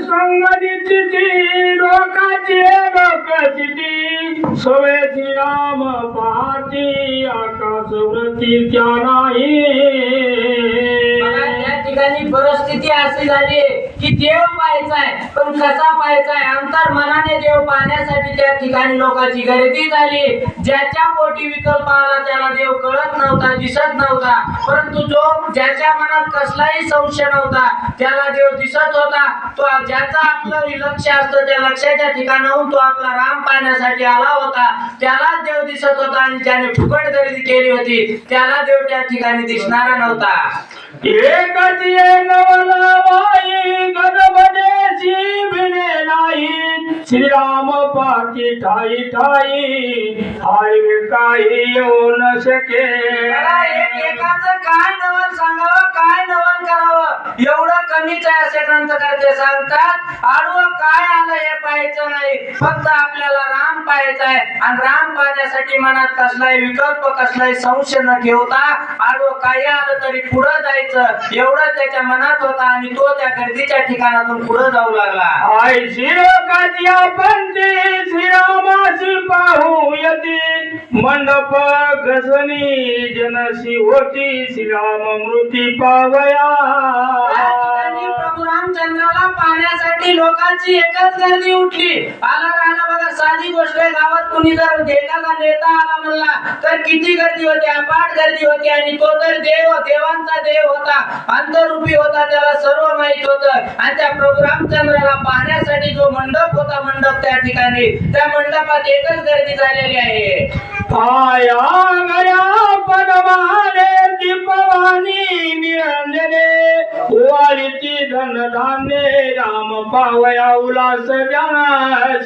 संगतीची ती लोकाची लोकाची ती. सवेची राम पाहती आकाश त्या नाही. त्या ठिकाणी परिस्थिती अशी झाली. की देव पाहायचाय पण कसा पाहायचाय? अंतर मनाने देव पाहण्यासाठी त्या ठिकाणी लोकांची गर्दी झाली. ज्याच्या पोटी विकल्प आला त्याला देव कळत नव्हता दिसत नव्हता. परंतु जो ज्याच्या मनात कसलाही संशय नव्हता त्याला देव दिसत होता. तो ज्याचा आपलं लक्ष असतं त्या लक्षाच्या ठिकाणाहून तो आपला राम पाहण्यासाठी आला होता. त्याला देव दिसत होता आणि ज्याने फुकट गर्दी केली होती. त्याला देव त्या ठिकाणी दिसणारा नव्हता. एकची श्रीराम पाठी ठाई ठाई ठाई काही येऊ न शके एकाच काय नवल सांगावं काय नवल करावं? एवढं कमीच आहे असे ग्रंथकर्ते सांगतात. आडवं काय आलं हे पाहायचं नाही. फक्त आपल्याला राम पाहायचा आहे. आणि राम पाहण्यासाठी मनात कसलाही विकल्प कसलाही संशय न ठेवता आडो काही आलं तरी पुढं जायचं. एवढं त्याच्या मनात होता आणि तो त्या गर्दीच्या ठिकाणातून पुढं जाऊ लागला. आय शिरोकाची आपण ती पाहू यती. मंडप गजनी जनशी होती श्रीराम मृती पावया. पाहण्यासाठी लोकांची एकच गर्दी उठली. आला राहिला बघा साधी गोष्ट आहे गावात कुणी जर देशाचा नेता आला म्हणला तर किती गर्दी होती अपाट गर्दी होती आणि तो तर देव देवांचा देव होता. अंतरूपी होता त्याला सर्व माहीत होत. आणि त्या प्रभू रामचंद्राला पाहण्यासाठी जो मंडप होता मंडप त्या ठिकाणी त्या मंडपात एकच गर्दी झालेली आहे. वाळीती धन धान्य राम पावया उल्हास जाना